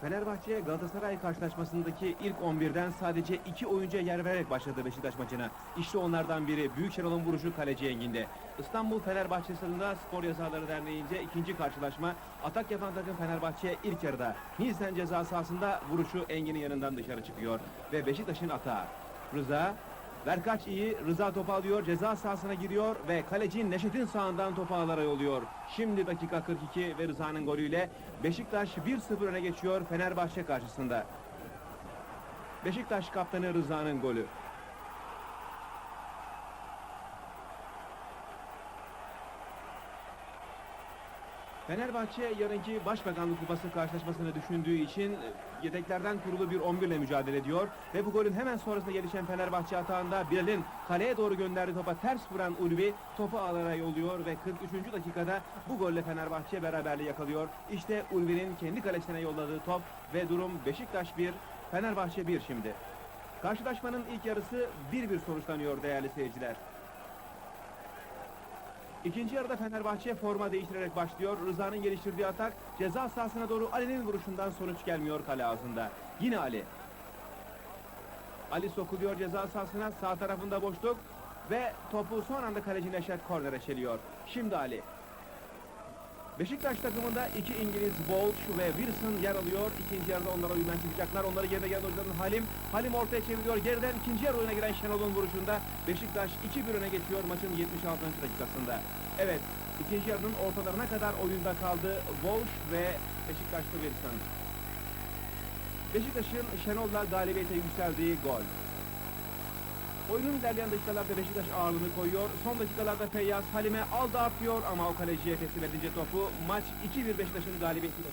Fenerbahçe Galatasaray karşılaşmasındaki ilk 11'den sadece iki oyuncuya yer vererek başladı Beşiktaş maçına. İşte onlardan biri Büyük Şenol'un vuruşu kaleci Engin'de. İstanbul Fenerbahçe stadında Spor Yazarları Derneği'nce ikinci karşılaşma. Atak yapan takım Fenerbahçe ilk yarıda. Nielsen ceza sahasında vuruşu Engin'in yanından dışarı çıkıyor. Ve Beşiktaş'ın atağı. Rıza Berkaç iyi, Rıza topu alıyor, ceza sahasına giriyor ve kaleci Neşet'in sağından topu ağlara yolluyor. Şimdi dakika 42 ve Rıza'nın golüyle Beşiktaş 1-0 öne geçiyor Fenerbahçe karşısında. Beşiktaş kaptanı Rıza'nın golü. Fenerbahçe yarınki Başbakanlık Kupası karşılaşmasını düşündüğü için e, yedeklerden kurulu bir 11 ile mücadele ediyor. Ve bu golün hemen sonrasında gelişen Fenerbahçe atağında Bilal'in kaleye doğru gönderdiği topa ters vuran Ulvi topu ağlara yolluyor ve 43. dakikada bu golle Fenerbahçe beraberliği yakalıyor. İşte Ulvi'nin kendi kalesine yolladığı top ve durum Beşiktaş 1, Fenerbahçe 1 şimdi. Karşılaşmanın ilk yarısı 1-1 sonuçlanıyor değerli seyirciler. İkinci yarıda Fenerbahçe forma değiştirerek başlıyor. Rıza'nın geliştirdiği atak ceza sahasına doğru Ali'nin vuruşundan sonuç gelmiyor kale ağzında. Yine Ali. Ali sokuluyor ceza sahasına sağ tarafında boşluk ve topu son anda kaleci Neşet kornere çeliyor. Şimdi Ali. Beşiktaş takımında iki İngiliz Walsh ve Wilson yer alıyor. İkinci yarıda onlara oyundan çıkacaklar. Onları geride gelen oyuncuların Halim. Halim ortaya çeviriyor. Geriden ikinci yarı oyuna giren Şenol'un vuruşunda Beşiktaş 2-1 öne geçiyor maçın 76. dakikasında. Evet, ikinci yarının ortalarına kadar oyunda kaldı Walsh ve Beşiktaşlı Wilson. Beşiktaş'ın Şenol'la galibiyete yükseldiği gol. Oyunun ilerleyen dakikalarda Beşiktaş ağırlığını koyuyor. Son dakikalarda Feyyaz Halim'e aldı atıyor ama o kaleciye teslim edince topu maç 2-1 Beşiktaş'ın galibiyetiyle.